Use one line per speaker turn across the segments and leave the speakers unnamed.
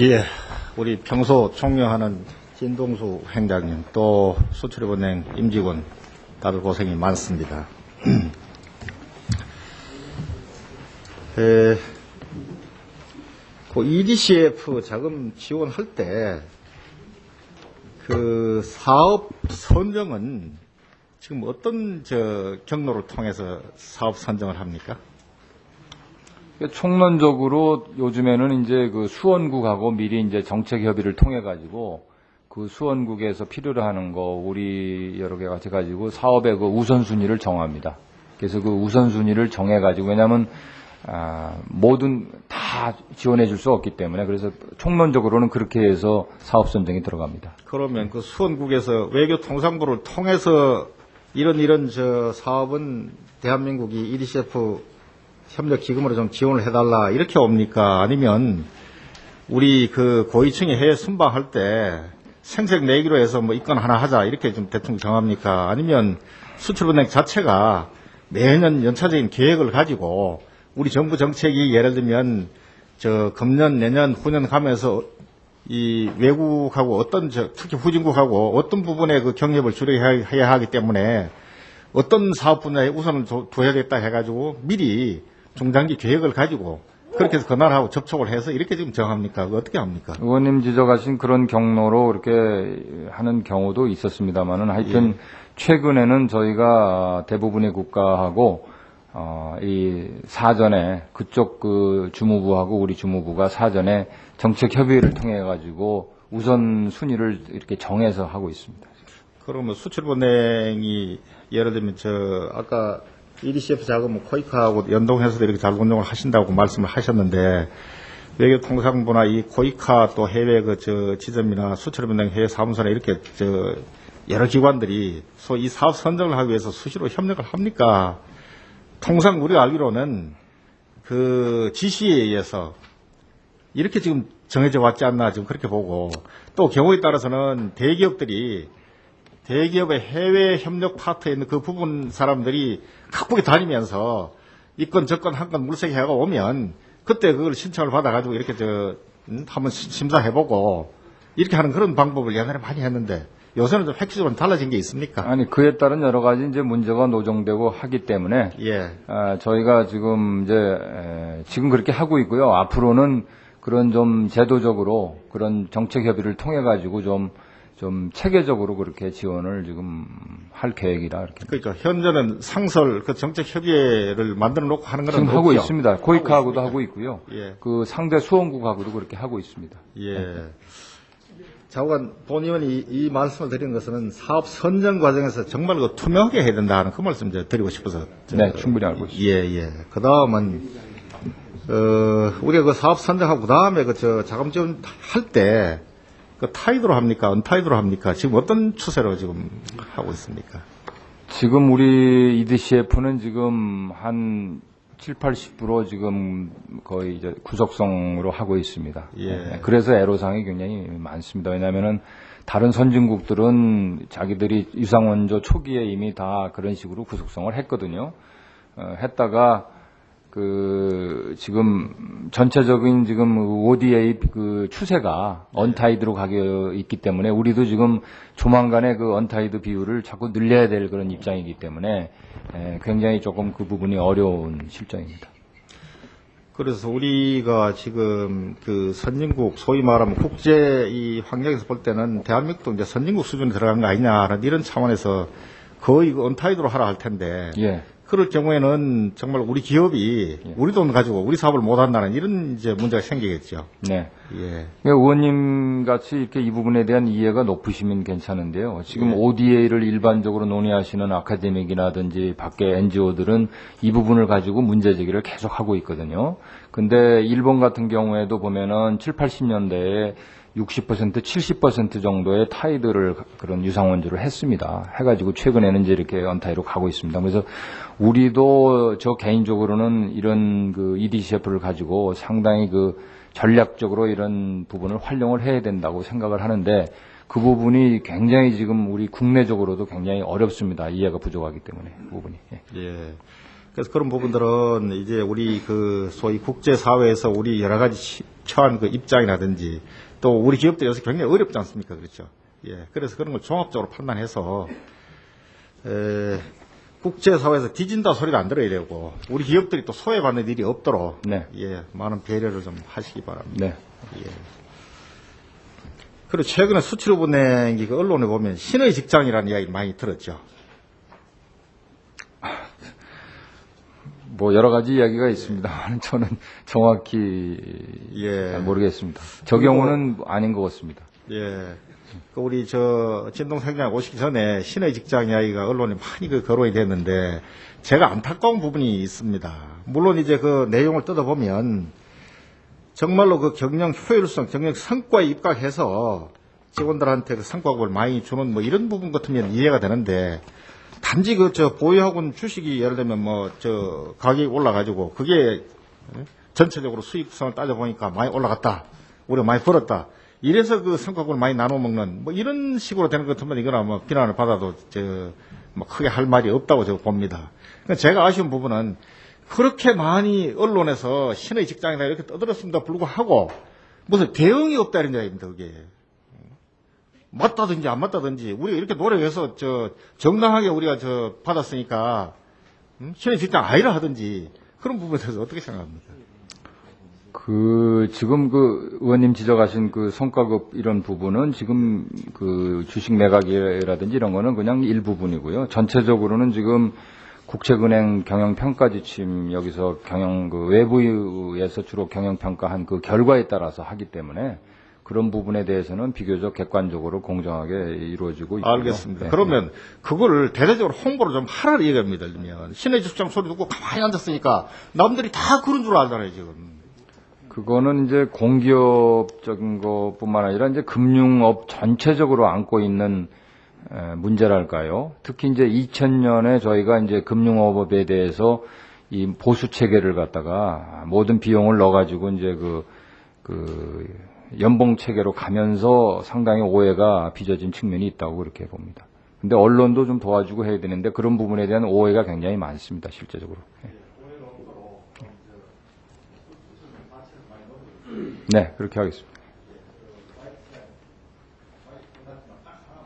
예, 우리 평소 총명하는 진동수 행장님 또 수출입은행 임직원 다들 고생이 많습니다. 에, 그 EDCF 자금 지원할 때 그 사업 선정은 지금 어떤 저 경로를 통해서 사업 선정을 합니까?
총론적으로 요즘에는 이제 그 수원국하고 미리 이제 정책 협의를 통해 가지고 그 수원국에서 필요로 하는 거 우리 여러 개 같이 가지고 사업의 그 우선순위를 정합니다. 그래서 그 우선순위를 정해 가지고 왜냐하면 아, 모든 다 지원해 줄 수 없기 때문에 그래서 총론적으로는 그렇게 해서 사업 선정이 들어갑니다.
그러면 그 수원국에서 외교통상부를 통해서 이런 이런 저 사업은 대한민국이 EDCF 협력 기금으로 좀 지원을 해달라 이렇게 옵니까? 아니면 우리 그 고위층이 해외 순방할 때 생색 내기로 해서 뭐 이건 하나 하자 이렇게 좀 대충 정합니까? 아니면 수출은행 자체가 매년 연차적인 계획을 가지고 우리 정부 정책이 예를 들면 저 금년 내년 후년 가면서 이 외국하고 어떤 저 특히 후진국하고 어떤 부분에 그 경협을 줄여야 하기 때문에 어떤 사업 분야에 우선을 둬- 둬야겠다 해가지고 미리 중장기 계획을 가지고 그렇게 해서 그날하고 접촉을 해서 이렇게 지금 정합니까? 어떻게 합니까?
의원님 지적하신 그런 경로로 이렇게 하는 경우도 있었습니다만은 하여튼 최근에는 저희가 대부분의 국가하고 어, 이 사전에 그쪽 그 주무부하고 우리 주무부가 사전에 정책 협의를 통해 가지고 우선 순위를 이렇게 정해서 하고 있습니다.
그러면 수출은행이 예를 들면 저 아까 EDCF 자금은 코이카하고 연동해서도 이렇게 자금 운용을 하신다고 말씀을 하셨는데 외교통상부나 이 코이카 또 해외 그 저 지점이나 수출은행 해외 사무소나 이렇게 저 여러 기관들이 소 이 사업 선정을 하기 위해서 수시로 협력을 합니까? 통상 우리가 알기로는 그 지시에 의해서 이렇게 지금 정해져 왔지 않나 지금 그렇게 보고 또 경우에 따라서는 대기업들이 대기업의 해외 협력 파트에 있는 그 부분 사람들이 각국에 다니면서 이건 저건 한 건 물색해 하고 오면 그때 그걸 신청을 받아가지고 이렇게 저 음, 한번 시- 심사해보고 이렇게 하는 그런 방법을 옛날에 많이 했는데 요새는 좀 획기적으로 달라진 게 있습니까?
아니 그에 따른 여러 가지 이제 문제가 노정되고 하기 때문에
예.
아, 저희가 지금 이제 에, 지금 그렇게 하고 있고요. 앞으로는 그런 좀 제도적으로 그런 정책 협의를 통해 가지고 좀 좀 체계적으로 그렇게 지원을 지금 할 계획이라 이렇게
그러니까 현재는 상설 그 정책 협의회를 만들어 놓고 하는 거는
지금 하고
없죠?
있습니다. 코이카하고도 하고 있고요.
예.
그 상대 수원국하고도 그렇게 하고 있습니다.
예. 자관 본 의원이 이, 이 말씀을 드리는 것은 사업 선정 과정에서 정말 그 투명하게 해야 된다는 그 말씀 을 드리고 싶어서. 저-
네, 충분히 알고 있습니다.
예, 예. 그 다음은, 어, 우리가 그 사업 선정하고 그 다음에 그 저 자금 지원 할 때, 그 타이드로 합니까? 언타이드로 합니까? 지금 어떤 추세로 지금 하고 있습니까?
지금 우리 EDCF는 지금 한 7, 80% 지금 거의 이제 구속성으로 하고 있습니다.
예.
네, 그래서 애로사항이 굉장히 많습니다. 왜냐하면은 다른 선진국들은 자기들이 유상원조 초기에 이미 다 그런 식으로 구속성을 했거든요. 어, 했다가 그 지금 전체적인 지금 ODA 그 추세가 언타이드로 가게 있기 때문에 우리도 지금 조만간에 그 언타이드 비율을 자꾸 늘려야 될 그런 입장이기 때문에 에, 굉장히 조금 그 부분이 어려운 실정입니다.
그래서 우리가 지금 그 선진국 소위 말하면 국제 이 환경에서 볼 때는 대한민국도 이제 선진국 수준에 들어간 거 아니냐라는 이런 차원에서 거의 그 언타이드로 하라 할 텐데
예.
그럴 경우에는 정말 우리 기업이
예.
우리 돈 가지고 우리 사업을 못 한다는 이런 이제 문제가 생기겠죠.
네.
예.
그러니까 의원님 같이 이렇게 이 부분에 대한 이해가 높으시면 괜찮은데요. 지금
예.
ODA를 일반적으로 논의하시는 아카데믹이라든지 밖에 NGO들은 이 부분을 가지고 문제 제기를 계속 하고 있거든요. 근데 일본 같은 경우에도 보면은 7, 80년대에 60% 70% 정도의 타이드를 그런 유상원주를 했습니다. 해가지고 최근에는 이제 이렇게 언타이로 가고 있습니다. 그래서 우리도 저 개인적으로는 이런 그 EDCF를 가지고 상당히 그 전략적으로 이런 부분을 활용을 해야 된다고 생각을 하는데 그 부분이 굉장히 지금 우리 국내적으로도 굉장히 어렵습니다. 이해가 부족하기 때문에 그 부분이. 예.
예. 그래서 그런 부분들은 이제 우리 그 소위 국제 사회에서 우리 여러 가지 시- 처한 그 입장이라든지 또 우리 기업들이 요새 굉장히 어렵지 않습니까? 그렇죠. 예. 그래서 그런 걸 종합적으로 판단해서 에, 국제사회에서 뒤진다 소리를 안 들어야 되고 우리 기업들이 또 소외받는 일이 없도록
네.
예, 많은 배려를 좀 하시기 바랍니다.
네.
그리고 최근에 수출입은행이 그 언론에 보면 신의 직장이라는 이야기 많이 들었죠.
뭐 여러 가지 이야기가 있습니다만 저는 정확히
예.
잘 모르겠습니다. 저 경우는 아닌 것 같습니다.
예. 그 우리 저 진동생장 오시기 전에 신의 직장 이야기가 언론에 많이 그 거론이 됐는데 제가 안타까운 부분이 있습니다. 물론 이제 그 내용을 뜯어보면 정말로 그 경영 효율성, 경영 성과에 입각해서 직원들한테 그 성과급을 많이 주는 뭐 이런 부분 같으면 이해가 되는데 단지 그 저 보유하고 있는 주식이 예를 들면 뭐 저 가격이 올라가지고 그게 예? 전체적으로 수익성을 따져보니까 많이 올라갔다. 우리가 많이 벌었다. 이래서 그 성과급을 많이 나눠 먹는 뭐 이런 식으로 되는 것 같으면 이거나 뭐 비난을 받아도 저뭐 크게 할 말이 없다고 제가 봅니다. 그러니까 제가 아쉬운 부분은 그렇게 많이 언론에서 신의 직장이다 이렇게 떠들었습니다 불구하고 무슨 대응이 없다 이런 이야기입니다 그게. 맞다든지 안 맞다든지 우리가 이렇게 노력해서 저 정당하게 우리가 저 받았으니까 음? 신의 직장 아니라 하든지 그런 부분에 대해서 어떻게 생각합니까?
그 지금 그 의원님 지적하신 그 성과급 이런 부분은 지금 그 주식 매각이라든지 이런 거는 그냥 일부분이고요. 전체적으로는 지금 국책은행 경영 평가 지침 여기서 경영 그 외부에서 주로 경영 평가한 그 결과에 따라서 하기 때문에 그런 부분에 대해서는 비교적 객관적으로 공정하게 이루어지고 있고요.
알겠습니다.
네.
그러면 그거를 대대적으로 홍보를 좀 하라 얘기합니다. 그러면 신의 직장 소리 듣고 가만히 앉았으니까 남들이 다 그런 줄 알잖아요 지금.
그거는 이제 공기업적인 것뿐만 아니라 이제 금융업 전체적으로 안고 있는 에, 문제랄까요. 특히 이제 2000년에 저희가 이제 금융업에 대해서 이 보수 체계를 갖다가 모든 비용을 넣어가지고 이제 그, 그 연봉 체계로 가면서 상당히 오해가 빚어진 측면이 있다고 그렇게 봅니다. 근데 언론도 좀 도와주고 해야 되는데 그런 부분에 대한 오해가 굉장히 많습니다, 실제적으로. 네, 그렇게 하겠습니다.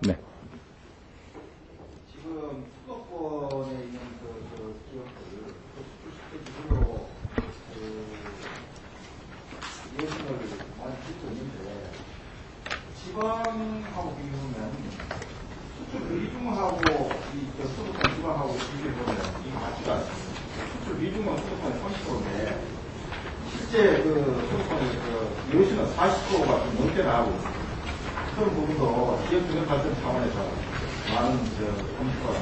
네.
지금 수도권에 있는 그, 그 기업들, 그 수출시켜주려고 그 예산을 많이 짓고 있는데 지방하고 비교하면 수출 비중하고 이저 수도권 지방하고 비교해보면 이게 맞지가 않습니다. 수출 비중은 수도권이 30%인데 실제 그 수도권의 그 40%가 좀 넘게 나가고 있습니다. 그런 부분도 지역 균형 발전 차원에서 많은 저 검토가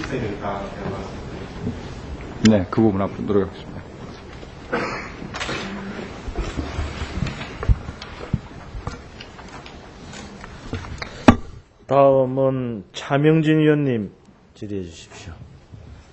있어야 되겠다 생각을 말씀드립니다.
네, 그 부분 앞으로 노력하겠습니다.
다음은 차명진 의원님 질의해 주십시오.